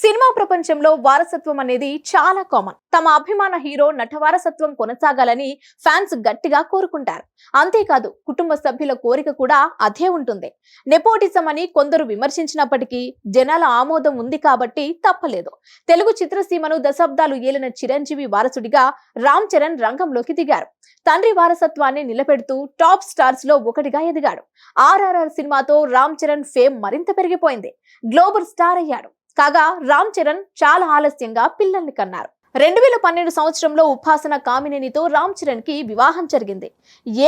Cinema ప్రపంచంలో వారసత్వం అనేది చాలా కామన్ తమ అభిమాన హీరో నట వారసత్వం కొనసాగాలని ఫ్యాన్స్ గట్టిగా కోరుకుంటారు. అంతేకాదు కుటుంబ సభ్యుల కోరిక కూడా అదే ఉంటుంది. నెపోటిజం అని కొందరు విమర్శించినప్పటికీ జనాల ఆమోదం ఉంది కాబట్టి తప్పలేదు. తెలుగు చిత్రసీమను దశాబ్దాలు ఏలిన చిరంజీవి వారసుడిగా రామ్ చరణ్ రంగంలోకి దిగారు. తండ్రి వారసత్వాన్ని నిలబెడుతూ టాప్ స్టార్స్లో ఒకటిగా ఎదిగాడు. ఆర్ఆర్ఆర్ సినిమాతో రామ్ చరణ్ ఫేమ్ మరింత పెరిగిపోయింది. గ్లోబల్ స్టార్ అయ్యాడు. కాగా రామ్ చరణ్ చాలా ఆలస్యంగా పిల్లల్ని కన్నారు. రెండు వేల పన్నెండు సంవత్సరంలో ఉపాసన కామినేనితో రామ్ చరణ్కి వివాహం జరిగింది.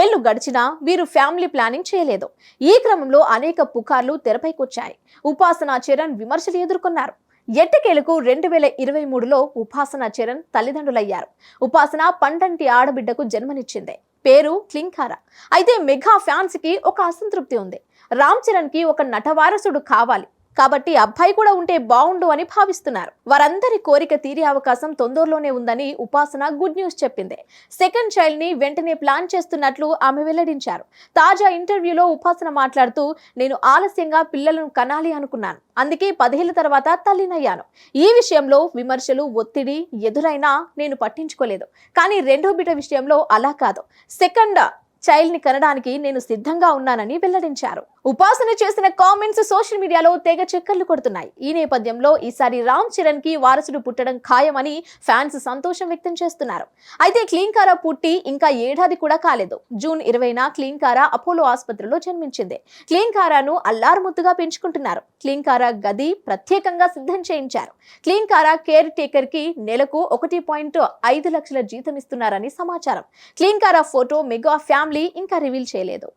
ఏళ్ళు గడిచినా వీరు ఫ్యామిలీ ప్లానింగ్ చేయలేదు. ఈ క్రమంలో అనేక పుకార్లు తెరపైకొచ్చాయి. ఉపాసన చరణ్ విమర్శలు ఎదుర్కొన్నారు. ఎట్టకేలకు రెండు వేల ఇరవై మూడులో ఉపాసన చరణ్ తల్లిదండ్రులయ్యారు. ఉపాసన పండంటి ఆడబిడ్డకు జన్మనిచ్చింది. పేరు క్లింకారా. అయితే మెగా ఫ్యాన్స్కి ఒక అసంతృప్తి ఉంది. రామ్ చరణ్కి ఒక నటవారసుడు కావాలి. కాబట్టి అబ్బాయి కూడా ఉంటే బాగుండు అని భావిస్తున్నారు. వారందరి కోరిక తీరే అవకాశం తొందరలోనే ఉందని ఉపాసన గుడ్ న్యూస్ చెప్పింది. సెకండ్ చైల్డ్ని వెంటనే ప్లాన్ చేస్తున్నట్లు ఆమె వెల్లడించారు. తాజా ఇంటర్వ్యూలో ఉపాసన మాట్లాడుతూ నేను ఆలస్యంగా పిల్లలను కనాలి అనుకున్నాను. అందుకే పదేళ్ళ తర్వాత తల్లినయ్యాను. ఈ విషయంలో విమర్శలు ఒత్తిడి ఎదురైనా నేను పట్టించుకోలేదు. కానీ రెండో బిడ్డ విషయంలో అలా కాదు. సెకండ్ చైల్డ్ని కనడానికి నేను సిద్ధంగా ఉన్నానని వెల్లడించారు. ఉపాసన చేసిన కామెంట్స్ సోషల్ మీడియాలో తెగ చక్కర్లు కొడుతున్నాయి. ఈ నేపథ్యంలో ఈసారి రామ్ చరణ్కి వారసుడు పుట్టడం ఖాయమని ఫ్యాన్స్ సంతోషం వ్యక్తం చేస్తున్నారు. అయితే క్లీన్కారా పుట్టి ఇంకా ఏడాది కూడా కాలేదు. జూన్ ఇరవైన క్లీన్కారా అపోలో ఆసుపత్రిలో జన్మించింది. క్లీన్కారాను అల్లారుముద్దుగా పెంచుకుంటున్నారు. క్లీన్కారా గది ప్రత్యేకంగా సిద్ధం చేయించారు. క్లీన్కారా కేర్ టేకర్కి నెలకు ఒకటి పాయింట్ ఐదు లక్షల జీతం ఇస్తున్నారని సమాచారం. క్లీన్కారా ఫోటో మెగా ఫ్యామిలీ ఇంకా రివీల్ చేయలేదు.